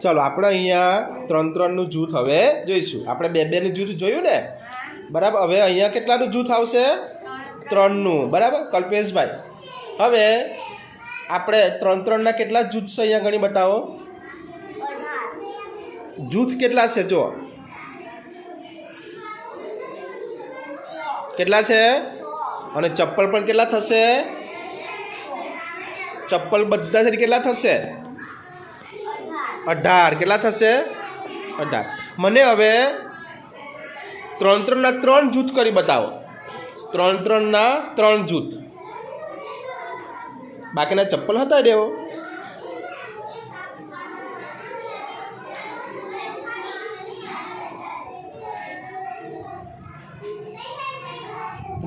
ચલો, આપણે અહીંયા ત્રણ ત્રણનું જૂથ હવે જોઈશું. આપણે બે બેનું જૂથ જોયું ને? બરાબર, હવે અહીંયા કેટલાનું જૂથ આવશે? ત્રણનું. બરાબર, કલ્પેશભાઈ. હવે આપણે ત્રણ ત્રણના કેટલા જૂથ છે અહીંયા, ગણી બતાવો? જૂથ કેટલા છે જો કેટલા છે? અને ચપ્પલ પણ કેટલા થશે? ચપ્પલ બધા કેટલા થશે? અઢાર. કેટલા થશે? અઢાર. મને હવે ત્રણ ત્રણના ત્રણ જૂથ કરી બતાવો. ત્રણ ત્રણના ત્રણ જૂથ. બાકીના ચપ્પલ હતા દેવો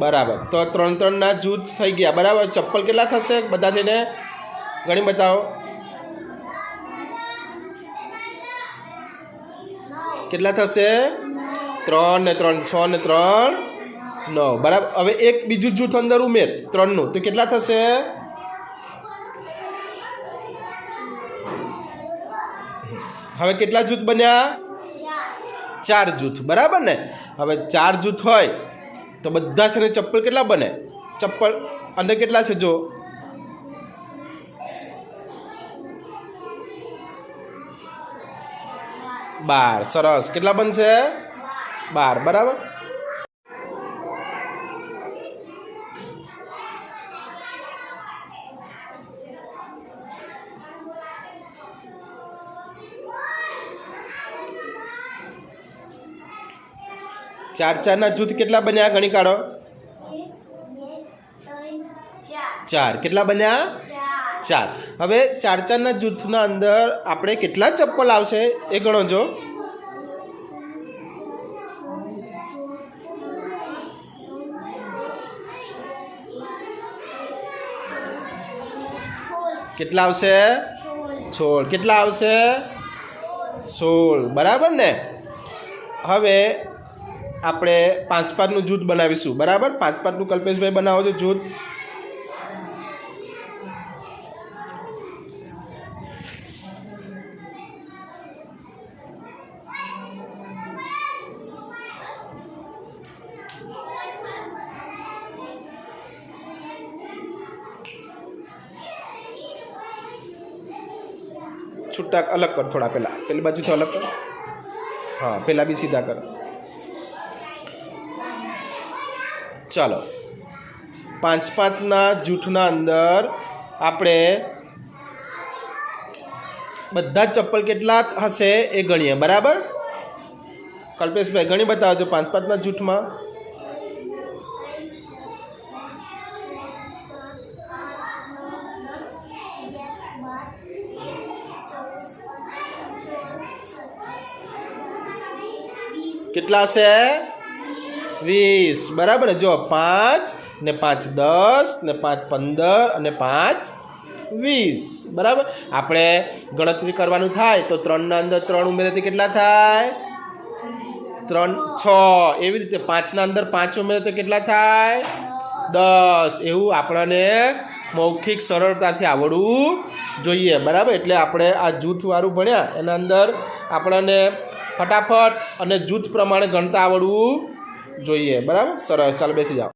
બરાબર. તો ત્રણ ત્રણના જૂથ થઈ ગયા. બરાબર. ચપ્પલ કેટલા થશે? બધા થઈને ગણી બતાવો. કેટલા થશે? ત્રણ ને ત્રણ, છ ને ત્રણ, નવ. બરાબર? હવે એક બીજું જૂથ અંદર ઉમેર, ત્રણનું. તો કેટલા થશે? હવે કેટલા જૂથ બન્યા? ચાર જૂથ. બરાબર ને? હવે ચાર જૂથ હોય તો બધા થઈને ચપ્પલ કેટલા બને? ચપ્પલ. અંદર કેટલા છે જો? બાર. સરસ. કેટલા બનશે? બાર. બરાબર? ચાર ચારના જૂથ કેટલા બન્યા? ગણી કાઢો. ચાર. કેટલા બન્યા? ચાર હવે ચાર ચારના જૂથના અંદર આપણે કેટલા ચપ્પલ આવશે એ ગણો જો. કેટલા આવશે? સોળ. કેટલા આવશે? સોળ. બરાબર ને? હવે આપણે પાંચ પાંચનું જૂથ બનાવીશું. બરાબર? પાંચ પાંચનું કલ્પેશભાઈ બનાવો છો જૂથ. છૂટા અલગ કર થોડા પહેલાં. પેલી બાજુથી અલગ કર. હા, પહેલાં બી સીધા કર. ચાલો. પાંચ પાંચના જૂથના અંદર આપણે બધા ચપ્પલ કેટલા હશે એ ગણીએ, બરાબર? કલ્પેશભાઈ, ગણી બતાવજો પાંચ પાંચના જૂથમાં. કેટલા છે? વીસ. બરાબર ને જો પાંચ ને પાંચ દસ ને પાંચ પંદર અને પાંચ વીસ. બરાબર? આપણે ગણતરી કરવાનું થાય તો ત્રણના અંદર ત્રણ ઉમેરેથી કેટલા થાય? ત્રણ, છ. એવી રીતે પાંચના અંદર પાંચ ઉમેરે કેટલા થાય? દસ. એવું આપણને મૌખિક સરળતાથી આવડવું જોઈએ. બરાબર? એટલે આપણે આ જૂથવાળું ભણ્યા, એના અંદર આપણને ફટાફટ અને જૂથ પ્રમાણે ગણતા આવડવું જોઈએ. બરાબર? સરસ. ચાલો બેસી જાઓ.